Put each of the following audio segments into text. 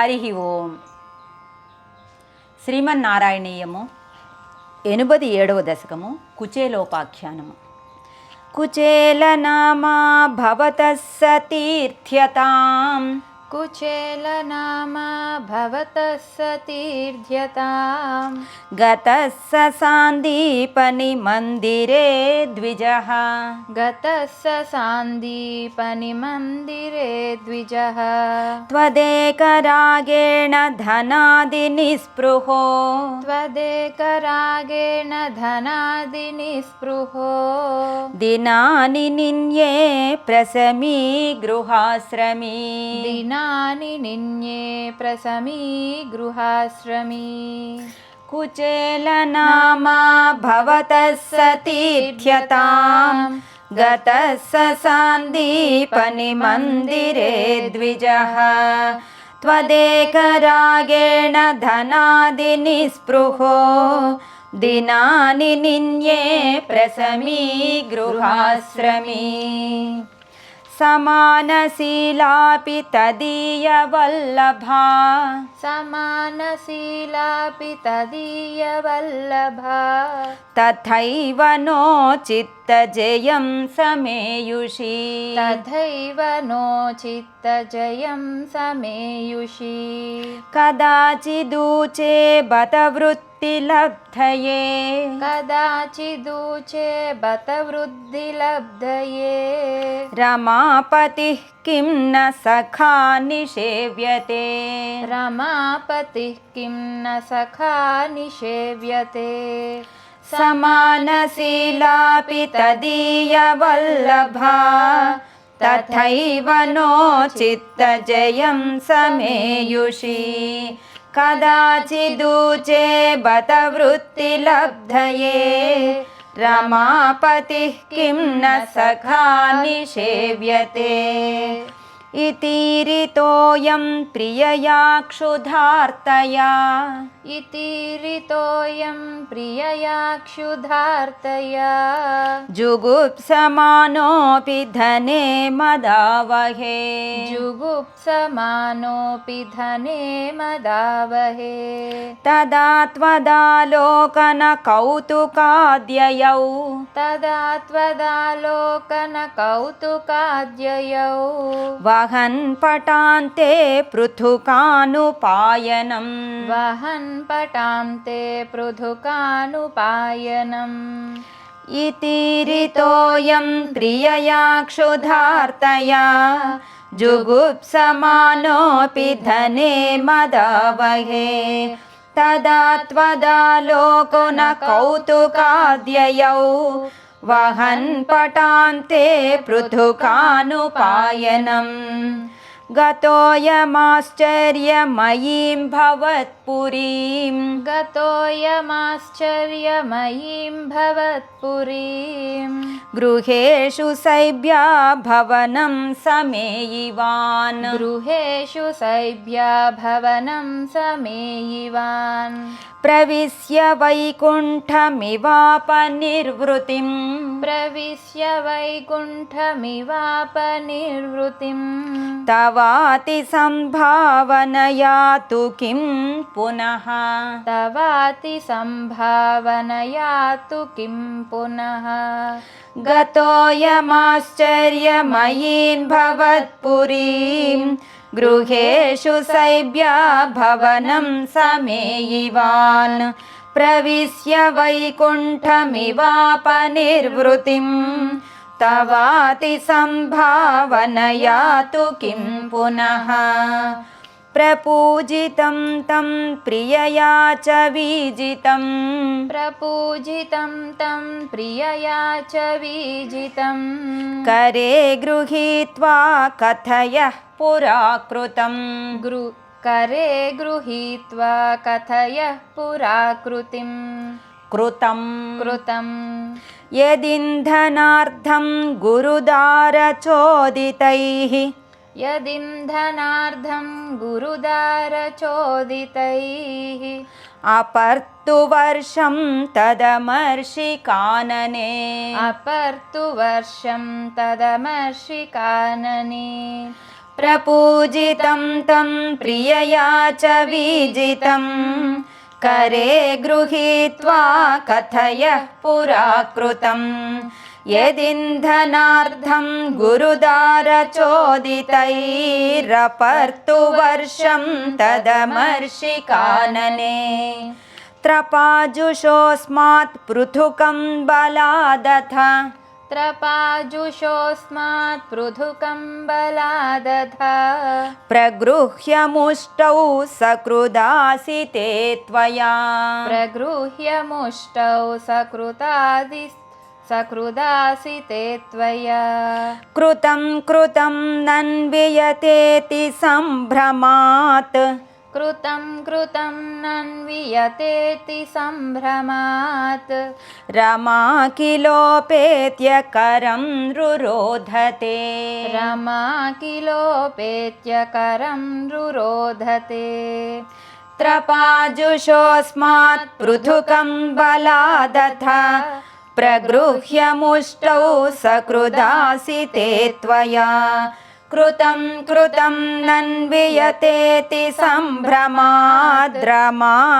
హరి ఓం. శ్రీమన్నారాయణీయము ఎనిమిది ఏడవ దశకము కుచేలోపాఖ్యానము. కుచేలనామా భవత సతీర్థ్యతాం कुचेलनामा भवतः सतीर्ध्यताम् गतः स सान्दीपनिमन्दिरे द्विजः। गतः स सान्दीपनिमन्दिरे द्विजः। त्वदेकरागेण धनादिनिस्पृहो। त्वदेकरागेण धनादिनिस्पृहो। दिनानि निन्ये प्रसमी गृहाश्रमी दिनानि निन्ये प्रसमी गृहाश्रमी। कुचेलनामा भवतः सतीर्थ्यतां गतः स सान्दीपनिमन्दिरे द्विजः। त्वदेकरागेण धनादिनिस्पृहो दिनानि निन्ये प्रसमी गृहाश्रमी समानशीलापि तदीयवल्लभा। समानशीलापि तदीयवल्लभा। तथैव नो चित्तजयं समेयुषी। तथैव नो चित्तजयं समेयुषी। कदाचिदूचे बत वृत्तिलब्धये कदाचिदूचे बत वृद्धिलब्धये रमापतिः किं न सखा निषेव्यते? रमापतिः किं न सखा निषेव्यते? समानशीलापि तदीयवल्लभा तथैव नो चित्तजयं समेयुषी कदाचिदूचे बत वृत्तिलब्धये रमापतिः किं न सखा निषेव्यते इतीरितोऽयं प्रियया क्षुधार्तया इतीरितोऽयं प्रियया क्षुधार्तया जुगुप्समानोऽपि धने मदावहे। जुगुप्समानोऽपि धने मदावहे। तदा त्वदालोकनकौतुकाद्ययौ तदा त्वदालोकनकौतुकाद्ययौ वहन् पटान्ते पृथुकानुपायनम्। वहन् पटान्ते पृथुकानुपायनम्। इतीरितोऽयं प्रियया क्षुधार्तया जुगुप्समानोऽपि धने मदावहे। तदा त्वदालोको न कौतुकाद्ययौ वहन् पटान्ते पृथुकानुपायनम्। गतोऽयमाश्चर्यमयीं भवत्पुरीं गतोऽयमाश्चर्यमयीं भवत्पुरीं गृहेषु शैब्या भवनं समेयिवान्। गृहेषु शैब्या भवनं समेयिवान् प्रविश्य वैकुण्ठमिवापनिर्वृतिम्। प्रविश्य वैकुण्ठमिवापनिर्वृतिम्। तवातिसम्भावनया तु किं पुनः? तवातिसम्भावनया तु किं पुनः? गतोऽयमाश्चर्यमयीं भवत्पुरीं गृहेषु शैब्या भवनं समेयिवान्। प्रविश्य वैकुण्ठमिवापनिर्वृतिम्। तवातिसम्भावनया तु किं पुनः प्रपूजितं तं प्रियया च वीजितं प्रपूजितं तं प्रियया च वीजितं करे गृहीत्वा कथयः पुरा कृतं गृ करे गृहीत्वा कथयः पुराकृतिं कृतं कृतम्। यदिन्धनार्थं गुरुदारचोदितैः यदिन्धनार्धं गुरुदारचोदितैः। अपर्तुवर्षं तदमर्षिकानने। अपर्तु वर्षं तदमर्षिकानने। प्रपूजितं तं प्रियया च वीजितं। करे गृहीत्वा कथयः पुरा कृतं यदिन्धनार्धं गुरुदारचोदितैरपर्तुवर्षं तदमर्षिकानने त्रपाजुषोऽस्मात् पृथुकं बलादथ। त्रपाजुषोऽस्मात् पृथुकं बलादथ। प्रगृह्य मुष्टौ सकृदासिते त्वया। प्रगृह्य मुष्टौ सकृतादि सकृदासिते त्वया। कृतं कृतं नन्वियतेति सम्भ्रमात्। कृतं कृतं नन्वियतेति सम्भ्रमात्। रमा किलोपेत्य करं रुरोधते। रमा किलोपेत्य करं रुरोधते। त्रपाजुषोऽस्मात् पृथुकं बलादथ प्रगृह्य मुष्टौ सकृदासिते त्वया। कृतं कृतं नन्वियतेति सम्भ्रमाद्रमा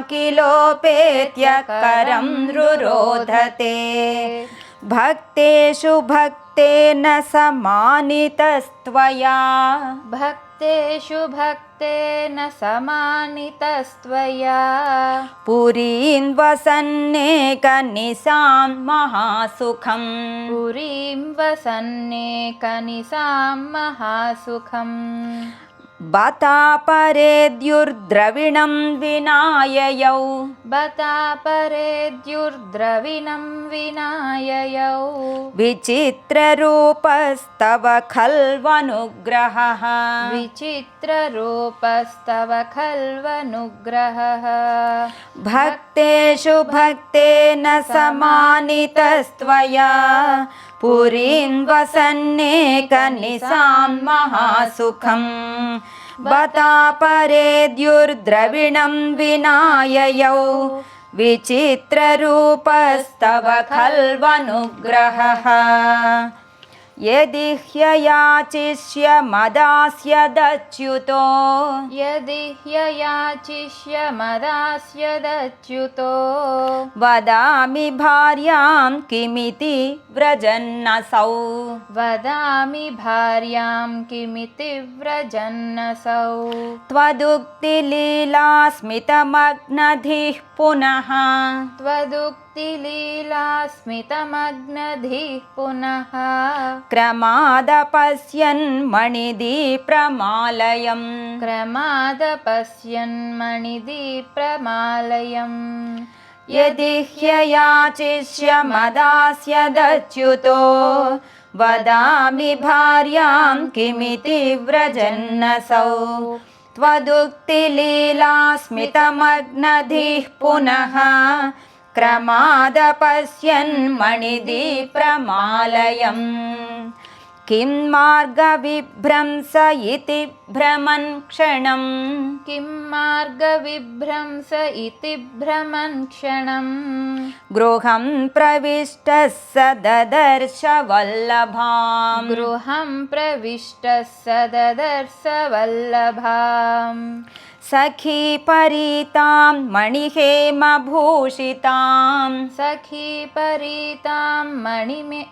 किलोपेत्य करं रुरोधते। भक्तेषु भक्तेन समानितस्त्वया। भक्तेषु भक्तेन समानितस्त्वया। पुरीं वसन्नेकनिशां महासुखम्। पुरीं वसन्नेकनिसां महासुखम् बतापरेद्युर्द्रविणं विनाययौ। बतापरेद्युर्द्रविणं विनाययौ। विचित्ररूपस्तव खल्वनुग्रहः। विचित्ररूपस्तव खल्वनुग्रहः भक्तेषु भक्तेन समानितस्त्वया पुरीं वसन्नेकनिशां महासुखम्। बतापरेद्युर्द्रविणं विनाययौ। विचित्ररूपस्तव खल्वनुग्रहः यदि ह्ययाचिष्य मदास्य दच्युतो। यदि ह्ययाचिष्य मदास्यदच्युतो वदामि भार्यां किमिति व्रजन्नसौ। वदामि भार्यां किमिति व्रजन्नसौ। त्वदुक्तिलीलास्मितमग्नधिः पुनः। त्वदुक्तिलीलास्मितमग्नधिः पुनः क्रमादपश्यन् मणिदीप्रमालयम् क्रमादपश्यन्मणिदीप्रमालयम् यदि ह्ययाचिष्य मदास्य दच्युतो वदामि भार्यां किमिति व्रजन्नसौ। त्वदुक्तिलीलास्मितमग्नधिः पुनः क्रमादपश्यन् मणिदीप्रमालयम् किं मार्गविभ्रंस इति भ्रमन् क्षणम् किं मार्गविभ्रंस इति भ्रमन् क्षणम् गृहं प्रविष्टः स ददर्श वल्लभाम् गृहं प्रविष्टः स ददर्श वल्लभाम् सखी परीतां मणिहेमभूषिताम्। सखी परीतां मणिमे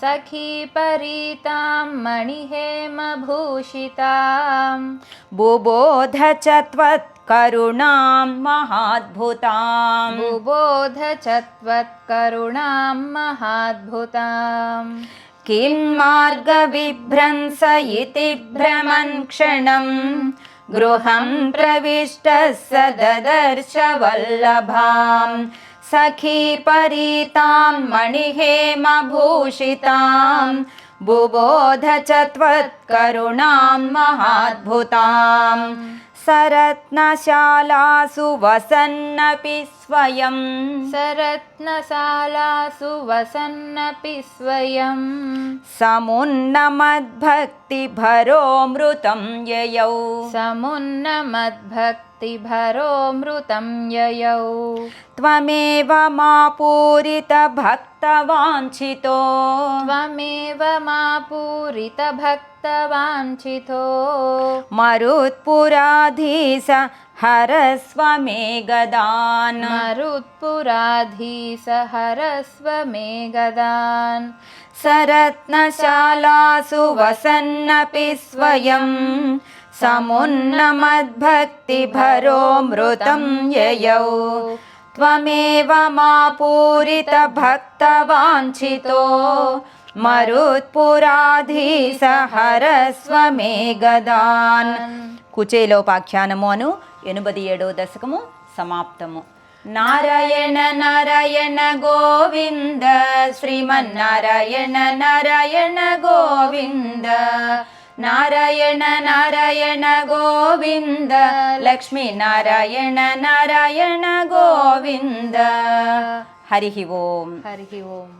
सखी परीतां मणिहेमभूषिताम्। बुबोध च त्वत्करुणां महाद्भुताम्। बुबोध च त्वत्करुणां महाद्भुताम्। किं मार्गविभ्रंस इति भ्रमन् क्षणम् गृहं प्रविष्टः स ददर्श वल्लभाम् सखी परीतां मणिहेमभूषितां बुबोध च त्वत्करुणां महाद्भुताम् सरत्नशालासु वसन्नपि स्वयं। सरत्नशालासु वसन्नपि स्वयम् समुन्नमद्भक्तिभरोऽमृतं ययौ। समुन्नमद्भक्तिभरोऽमृतं ययौ। त्वमेव मा पूरितभक्तवाञ्छितो। त्वमेव मा पूरितभक्तवाञ्छितो। मरुत्पुराधीश हरस्व मे गदान् मरुत्पुराधीश हरस्व मे गदान् सरत्नशालासु वसन्नपि स्वयं समुन्नमद्भक्तिभरोऽमृतं ययौ त्वमेव मा पूरितभक्तवाञ्छितो మరుత్పురాధీశ హరస్వ మే గదాన్ కుచేలోపాఖ్యానము అను ఎనిమిది ఏడో దశకము సమాప్తము నారాయణ నారాయణ గోవింద శ్రీమన్నారాయణ నారాయణ గోవింద నారాయణ నారాయణ గోవింద లక్ష్మీ నారాయణ నారాయణ గోవింద హరిహి ఓం హరి ఓం